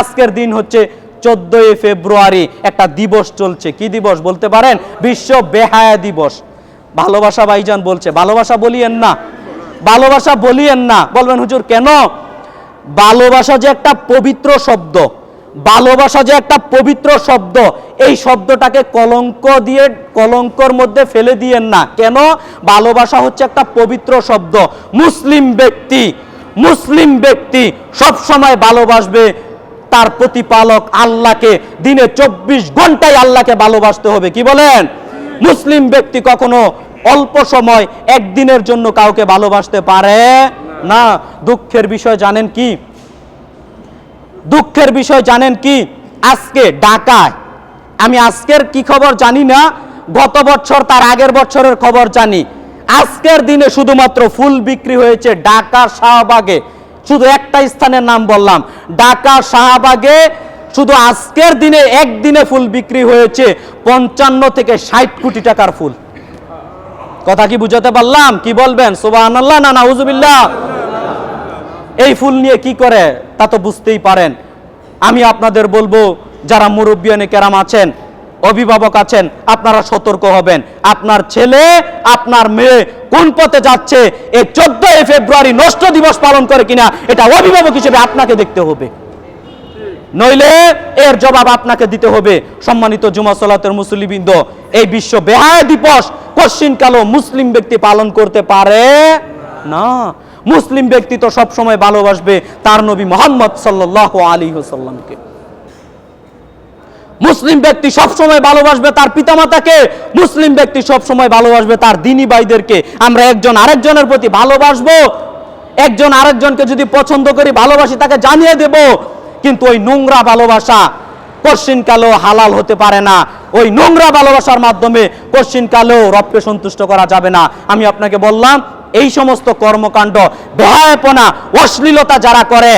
আজকের দিন হচ্ছে চোদ্দই ফেব্রুয়ারি, একটা দিবস চলছে। কি দিবস বলতে পারেন? বিশ্ব বেহায়া দিবস। ভালোবাসা ভাইজান বলছে, ভালোবাসা বলিয়েন না। ভালোবাসা বলিয়েন না। বলবেন, হুজুর, কেন? ভালোবাসা যে একটা পবিত্র শব্দ, ভালোবাসা যে একটা পবিত্র শব্দ, এই শব্দটাকে কলঙ্ক দিয়ে, কলঙ্কর মধ্যে ফেলে দিয়েন না। কেন? ভালোবাসা হচ্ছে একটা পবিত্র শব্দ। মুসলিম ব্যক্তি মুসলিম ব্যক্তি সব সময় ভালোবাসবে তার প্রতিপালক আল্লাহকে দিনে চব্বিশ ঘন্টায় আল্লাহকে ভালোবাসতে হবে। কি বলেন? মুসলিম ব্যক্তি কখনো অল্প সময় একদিনের জন্য কাউকে ভালোবাসতে পারে না। দুঃখের বিষয় জানেন কি? দুঃখের বিষয় জানেন কি? আজকে ঢাকায়। আমি আজকের কি খবর জানি না। গত বছর, তার আগের বছরের খবর জানি। আজকের দিনে শুধুমাত্র ফুল বিক্রি হয়েছে ঢাকা শাহবাগে। শুধু একটা স্থানের নাম বললাম। ঢাকা শাহবাগে শুধু আজকের দিনে একদিনে ফুল বিক্রি হয়েছে পঞ্চান্ন থেকে ষাট কোটি টাকার ফুল। কথা কি বুঝাতে পারলাম? কি বলবেন? সুবাহ না হুজুবিল্লাহ এই ফুল নিয়ে কি করে? তা তো বুঝতেই পারেন। আমি আপনাদের বলব, যারা মুরব্বিয়ানে কেরাম আছেন অভিভাবক আছেন, আপনারা সতর্ক হবেন। আপনার ছেলে, আপনার মেয়ে কোন পথে যাচ্ছে, এই চোদ্দই ফেব্রুয়ারি নষ্ট দিবস পালন করে কিনা, এটা অভিভাবক হিসেবে আপনাকে দেখতে হবে। নইলে এর জবাব আপনাকে দিতে হবে। সম্মানিত জুমা সলাতের মুসলিবৃন্দ এই বিশ্ব বেহায় দিবস কশ্চিন কালো মুসলিম ব্যক্তি পালন করতে পারে না? মুসলিম ব্যক্তি তো সবসময় ভালোবাসবে তার নবী মোহাম্মদ সাল্লাহ আলী সাল্লামকে মুসলিম ব্যক্তি সব সময় ভালোবাসবে তার পিতামাতাকে, মুসলিম ব্যক্তি সব সময় ভালোবাসবে তার দিনী ভাইদেরকে। আমরা একজন আরেকজনের প্রতি ভালোবাসবো, একজন আরেকজনকে যদি পছন্দ করি, ভালোবাসি, তাকে জানিয়ে দেব। কিন্তু ওই নোংরা ভালোবাসা কশ্চিন কালেও হালাল হতে পারে না। ওই নোংরা ভালোবাসার মাধ্যমে কশ্চিন কালেও রবকে সন্তুষ্ট করা যাবে না। আমি আপনাকে বললাম, এই সমস্ত কর্মকাণ্ড বেহায়পনা অশ্লীলতা যারা করে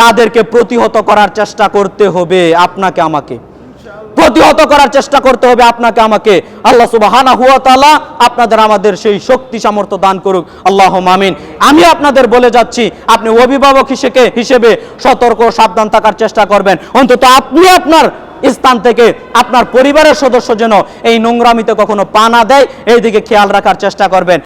তাদেরকে প্রতিহত করার চেষ্টা করতে হবে আপনাকে আমাকে। প্রতিহত করার চেষ্টা করতে হবে আপনাকে আমাকে। আল্লাহ তাআলা আপনাদের আমাদের সেই শক্তি সামর্থ্য দান করুক। আল্লাহ মামিন আমি আপনাদের বলে যাচ্ছি, আপনি অভিভাবক হিসেবে হিসেবে সতর্ক সাবধান থাকার চেষ্টা করবেন। অন্তত আপনি আপনার স্থান থেকে আপনার পরিবারের সদস্য যেন এই নোংরামিতে কখনো পা না দেয় এই দিকে খেয়াল রাখার চেষ্টা করবেন।